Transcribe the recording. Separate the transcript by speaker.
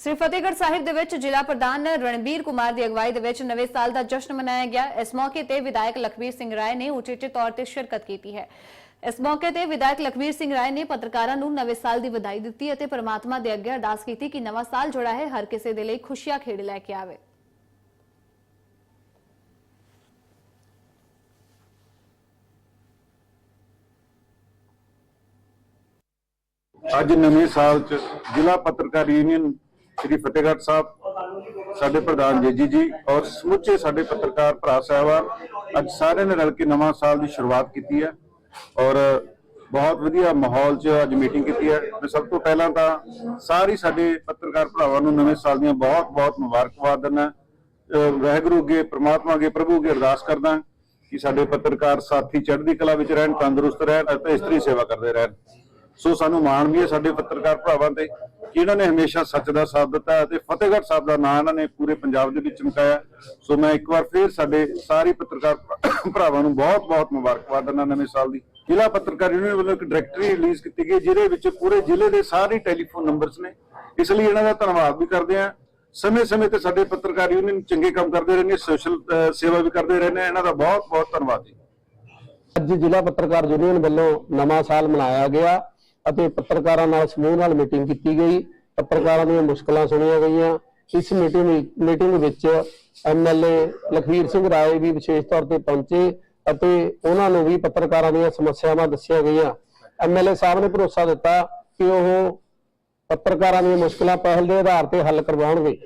Speaker 1: ਸ੍ਰੀ ਫਤਿਹਗੜ੍ਹ ਸਾਹਿਬ ਦੇ ਵਿੱਚ ਜ਼ਿਲ੍ਹਾ ਪ੍ਰਧਾਨ ਰਣਬੀਰ ਕੁਮਾਰ ਦੀ ਅਗਵਾਈ ਦੇ ਵਿੱਚ ਨਵੇਂ ਸਾਲ ਦਾ ਜਸ਼ਨ ਮਨਾਇਆ ਗਿਆ। ਇਸ ਮੌਕੇ ਤੇ ਵਿਧਾਇਕ ਲਖਬੀਰ ਸਿੰਘ ਰਾਏ ਨੇ ਉਚੇਚੇ ਤੌਰ ਤੇ ਸ਼ਿਰਕਤ ਕੀਤੀ ਹੈ। ਇਸ ਮੌਕੇ ਤੇ ਵਿਧਾਇਕ ਲਖਬੀਰ ਸਿੰਘ ਰਾਏ ਨੇ ਪੱਤਰਕਾਰਾਂ ਨੂੰ ਨਵੇਂ ਸਾਲ ਦੀ ਵਧਾਈ ਦਿੱਤੀ ਅਤੇ ਪ੍ਰਮਾਤਮਾ ਦੇ ਅੱਗੇ ਅਰਦਾਸ ਕੀਤੀ ਕਿ ਨਵਾਂ ਸਾਲ ਜਿਹੜਾ ਹੈ, ਹਰ ਕਿਸੇ ਦੇ ਲਈ ਖੁਸ਼ੀਆਂ ਖੇੜ ਲੈ ਕੇ ਆਵੇ।
Speaker 2: ਅੱਜ ਨਵੇਂ ਸਾਲ ਚ ਜ਼ਿਲ੍ਹਾ ਪੱਤਰਕਾਰ ਯੂਨੀਅਨ ਸ੍ਰੀ ਫਤਿਹਗੜ੍ਹ ਸਾਹਿਬ, ਸਾਡੇ ਪ੍ਰਧਾਨ ਜੇਜੀ ਜੀ ਔਰ ਸਮੁੱਚੇ ਸਾਡੇ ਪੱਤਰਕਾਰ ਭਰਾ ਸਾਹਿਬਾਨ, ਅੱਜ ਸਾਰਿਆਂ ਨੇ ਰਲ ਕੇ ਨਵਾਂ ਸਾਲ ਦੀ ਸ਼ੁਰੂਆਤ ਕੀਤੀ ਹੈ ਔਰ ਬਹੁਤ ਵਧੀਆ ਮਾਹੌਲ 'ਚ ਅੱਜ ਮੀਟਿੰਗ ਕੀਤੀ ਹੈ। ਮੈਂ ਸਭ ਤੋਂ ਪਹਿਲਾਂ ਤਾਂ ਸਾਰੀ ਸਾਡੇ ਪੱਤਰਕਾਰ ਭਰਾਵਾਂ ਨੂੰ ਨਵੇਂ ਸਾਲ ਦੀਆਂ ਬਹੁਤ-ਬਹੁਤ ਮੁਬਾਰਕਬਾਦ ਦਿੰਦਾ ਵਾਹਿਗੁਰੂ ਅੱਗੇ, ਪ੍ਰਮਾਤਮਾ ਅੱਗੇ, ਪ੍ਰਭੂ ਅੱਗੇ ਅਰਦਾਸ ਕਰਦਾ ਕਿ ਸਾਡੇ ਪੱਤਰਕਾਰ ਸਾਥੀ ਚੜ੍ਹਦੀ ਕਲਾ ਵਿੱਚ ਰਹਿਣ, ਤੰਦਰੁਸਤ ਰਹਿਣ ਅਤੇ ਇਸਤਰੀ ਸੇਵਾ ਕਰਦੇ ਰਹਿਣ। ਸੋ ਸਾਨੂੰ ਮਾਣ ਵੀ ਹੈ ਸਾਡੇ ਪੱਤਰਕਾਰ ਭਰਾਵਾਂ ਤੇ ਕਿ ਇਹਨਾਂ ਨੇ ਹਮੇਸ਼ਾ ਸੱਚ ਦਾ ਸਾਥ ਦਿੱਤਾ ਅਤੇ ਫਤਿਹਗੜ੍ਹ ਸਾਹਿਬ ਦਾ ਨਾਂ ਇਹਨਾਂ ਨੇ ਪੂਰੇ ਪੰਜਾਬ ਦੇ ਵਿੱਚ ਚਮਕਾਇਆ ਸੋ ਮੈਂ ਇੱਕ ਵਾਰ ਫੇਰ ਸਾਡੇ ਸਾਰੇ ਪੱਤਰਕਾਰ ਭਰਾਵਾਂ ਨੂੰ ਬਹੁਤ-ਬਹੁਤ ਮੁਬਾਰਕਬਾਦ ਦਿੰਦਾ ਨਵੇਂ ਸਾਲ ਦੀ। ਜ਼ਿਲ੍ਹਾ ਪੱਤਰਕਾਰ ਯੂਨੀਅਨ ਵੱਲੋਂ ਇੱਕ ਡਾਇਰੈਕਟਰੀ ਰਿਲੀਜ਼ ਕੀਤੀ ਗਈ ਜਿਹਦੇ ਵਿੱਚ ਪੂਰੇ ਜ਼ਿਲ੍ਹੇ ਦੇ ਸਾਰੇ ਟੈਲੀਫੋਨ ਨੰਬਰਸ ਨੇ। ਇਸ ਲਈ ਇਹਨਾਂ ਦਾ ਧੰਨਵਾਦ ਵੀ ਕਰਦੇ ਹਾਂ। ਸਮੇਂ-ਸਮੇਂ ਤੇ ਸਾਡੇ ਪੱਤਰਕਾਰ ਯੂਨੀਅਨ ਚੰਗੇ ਕੰਮ ਕਰਦੇ ਰਹਿੰਦੇ ਸੋਸ਼ਲ ਸੇਵਾ ਵੀ ਕਰਦੇ ਰਹਿੰਦੇ ਇਹਨਾਂ ਦਾ ਬਹੁਤ-ਬਹੁਤ ਧੰਨਵਾਦ ਜੀ।
Speaker 3: ਅੱਜ ਜ਼ਿਲ੍ਹਾ ਪੱਤਰਕਾਰ ਯੂਨੀਅਨ ਵੱਲੋਂ ਨਵਾਂ ਸਾਲ ਮਨਾਇਆ ਗਿਆ। ਅਤੇ ਪੱਤਰਕਾਰਾਂ ਨਾਲ ਸਮੂਹ ਨਾਲ ਮੀਟਿੰਗ ਕੀਤੀ ਗਈ। ਪੱਤਰਕਾਰਾਂ ਦੀਆਂ ਮੁਸ਼ਕਲਾਂ ਸੁਣੀਆਂ ਗਈਆਂ। ਇਸ ਮੀਟਿੰਗ ਮੀਟਿੰਗ ਵਿੱਚ ਐਮਐਲਏ ਲਖਵੀਰ ਸਿੰਘ ਰਾਏ ਵੀ ਵਿਸ਼ੇਸ਼ ਤੌਰ ਤੇ ਪਹੁੰਚੇ ਅਤੇ ਉਹਨਾਂ ਨੂੰ ਵੀ ਪੱਤਰਕਾਰਾਂ ਦੀਆਂ ਸਮੱਸਿਆਵਾਂ ਦੱਸੀਆਂ ਗਈਆਂ। ਐਮਐਲਏ ਸਾਹਿਬ ਨੇ ਭਰੋਸਾ ਦਿੱਤਾ ਕਿ ਉਹ ਪੱਤਰਕਾਰਾਂ ਦੀਆਂ ਮੁਸ਼ਕਲਾਂ ਪਹਿਲ ਦੇ ਆਧਾਰ ਤੇ ਹੱਲ ਕਰਵਾਉਣਗੇ।